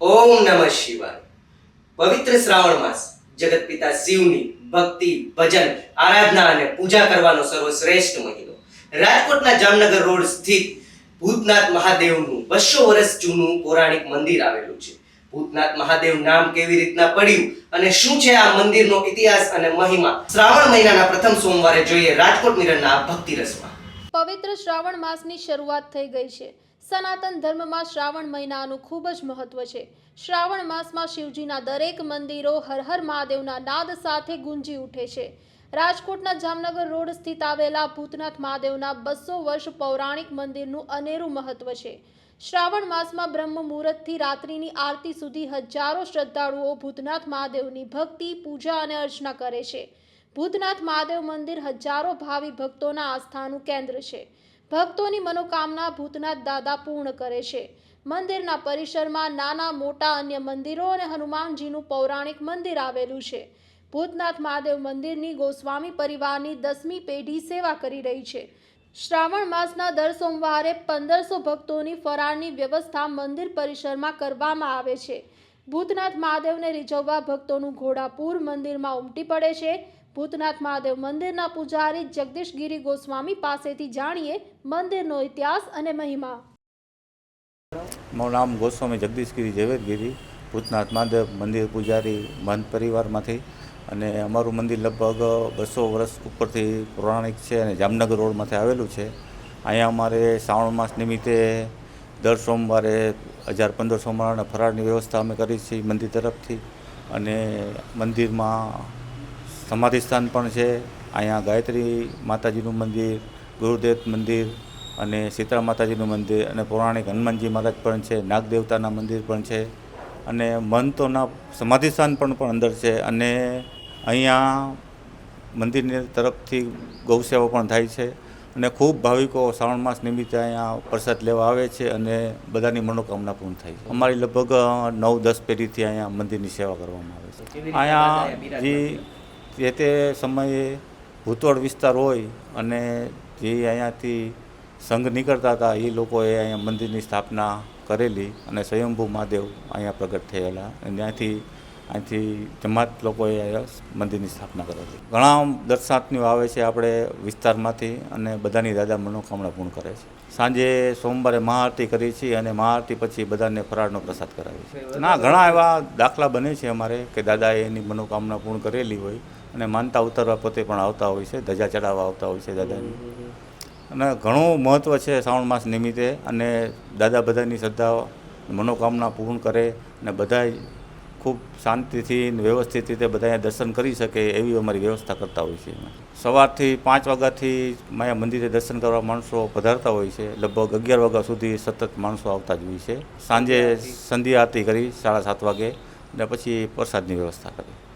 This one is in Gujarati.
ઓમ નમઃ શિવાય. પવિત્ર શ્રાવણ માસ, જગત પિતા શિવની ભક્તિ, ભજન, આરાધના અને પૂજા કરવાનો સર્વશ્રેષ્ઠ મહિનો. રાજકોટના જામનગર રોડ સ્થિત ભૂતનાથ મહાદેવનું બસો વર્ષ જૂનું પૌરાણિક મંદિર આવેલું છે. ભૂતનાથ મહાદેવ નામ કેવી રીતના પડ્યું અને શું છે આ મંદિરનો ઇતિહાસ અને મહિમા? શ્રાવણ મહિનાના પ્રથમ સોમવારે જોઈએ રાજકોટ મિરરના ભક્તિ રસમાં. પવિત્ર શ્રાવણ માસની શરૂઆત થઈ ગઈ છે. સનાતન ધર્મમાં શ્રાવણ મહિનાનું ખૂબ જ મહત્વ છે. શ્રાવણ માસમાં શિવજીના દરેક મંદિરો હર હર મહાદેવના નાદ સાથે ગુંજી ઉઠે છે. રાજકોટના જામનગર રોડ સ્થિત આવેલા ભૂતનાથ મહાદેવના બસો વર્ષ પૌરાણિક મંદિરનું અનેરું મહત્વ છે. શ્રાવણ માસમાં બ્રહ્મ મુહૂર્તથી રાત્રિની આરતી સુધી હજારો શ્રદ્ધાળુઓ ભૂતનાથ મહાદેવની ભક્તિ, પૂજા અને અર્ચના કરે છે. ભૂતનાથ મહાદેવ મંદિર હજારો ભાવિ ભક્તોના આસ્થાનું કેન્દ્ર છે. ભક્તોની મનોકામના ભૂતનાથ દાદા પૂર્ણ કરે છે. મંદિરના પરિસરમાં નાના, મોટા અન્ય મંદિરો અને હનુમાનજીનું પૌરાણિક મંદિર આવેલું છે. ભૂતનાથ મહાદેવ મંદિરની ગોસ્વામી પરિવારની દસમી પેઢી સેવા કરી રહી છે. શ્રાવણ માસના દર સોમવારે પંદરસો ભક્તોની ફરાળની વ્યવસ્થા મંદિર પરિસરમાં કરવામાં આવે છે. ભૂતનાથ મહાદેવને રીઝવવા ભક્તોનું ઘોડાપૂર મંદિરમાં ઉમટી પડે છે. ભૂતનાથ મહાદેવ મંદિરના પૂજારી જગદીશગીરી ગોસ્વામી પાસેથી જાણીએ મંદિરનો ઇતિહાસ અને મહિમા. મારું નામ ગોસ્વામી જગદીશગીરી ઝવેરગીરી ભૂતનાથ મહાદેવ મંદિર પૂજારી મહંત પરિવારમાંથી. અને અમારું મંદિર લગભગ બસો વર્ષ ઉપરથી પૌરાણિક છે અને જામનગર રોડમાંથી આવેલું છે. અહીંયા અમારે શ્રાવણ માસ નિમિત્તે દર સોમવારે હજાર પંદરસો માણસના ફરાળની વ્યવસ્થા અમે કરી છીએ મંદિર તરફથી. અને મંદિરમાં સમાધિ સ્થાન પણ છે. અહીંયા ગાયત્રી માતાજીનું મંદિર ગુરુદેવ મંદિર અને શીતળા માતાજીનું મંદિર અને પૌરાણિક હનુમાનજી મહારાજ પણ છે. નાગદેવતાના મંદિર પણ છે. અને મહંતોના સમાધિ સ્થાન પણ પણ અંદર છે અને અહીંયા મંદિરની તરફથી ગૌસેવા પણ થાય છે અને ખૂબ ભાવિકો શ્રાવણ માસ નિમિત્તે અહીંયા પ્રસાદ લેવા આવે છે અને બધાની મનોકામના પૂર્ણ થાય છે. અમારી લગભગ નવ દસ પેઢીથી અહીંયા મંદિરની સેવા કરવામાં આવે છે. અહીંયા જે જે તે સમયે ભૂતોળ વિસ્તાર હોય અને જે અહીંયાથી સંઘ નીકળતા હતા, એ લોકોએ અહીંયા મંદિરની સ્થાપના કરેલી અને સ્વયંભૂ મહાદેવ અહીંયા પ્રગટ થયેલા. અને ત્યાંથી અહીંથી જમાત લોકોએ મંદિરની સ્થાપના કરેલી. ઘણા દર્શનાર્થીઓ આવે છે આપણે વિસ્તારમાંથી અને બધાની દાદા મનોકામના પૂર્ણ કરે છે. સાંજે સોમવારે મહાઆરતી કરીએ છીએ અને મહાઆરતી પછી બધાને ફરાળનો પ્રસાદ કરાવીએ છીએ. ના, ઘણા એવા દાખલા બને છે અમારે કે દાદાએ એની મનોકામના પૂર્ણ કરેલી હોય અને માનતા ઉતારવા પોતે પણ આવતા હોય છે ધજા ચડાવવા આવતા હોય છે દાદાની. અને ઘણું મહત્ત્વ છે શ્રાવણ માસ નિમિત્તે અને દાદા બધાની શ્રદ્ધા મનોકામના પૂર્ણ કરે અને બધા ખૂબ શાંતિથી વ્યવસ્થિત રીતે બધા દર્શન કરી શકે એવી અમારી વ્યવસ્થા કરતા હોય છે સવારથી પાંચ વાગ્યાથી માયા મંદિરે દર્શન કરવા માણસો પધારતા હોય છે. લગભગ અગિયાર વાગ્યા સુધી સતત માણસો આવતા જ હોય છે. સાંજે સંધ્યા આરતી કરી સાડા સાત વાગે ને પછી પ્રસાદની વ્યવસ્થા કરી.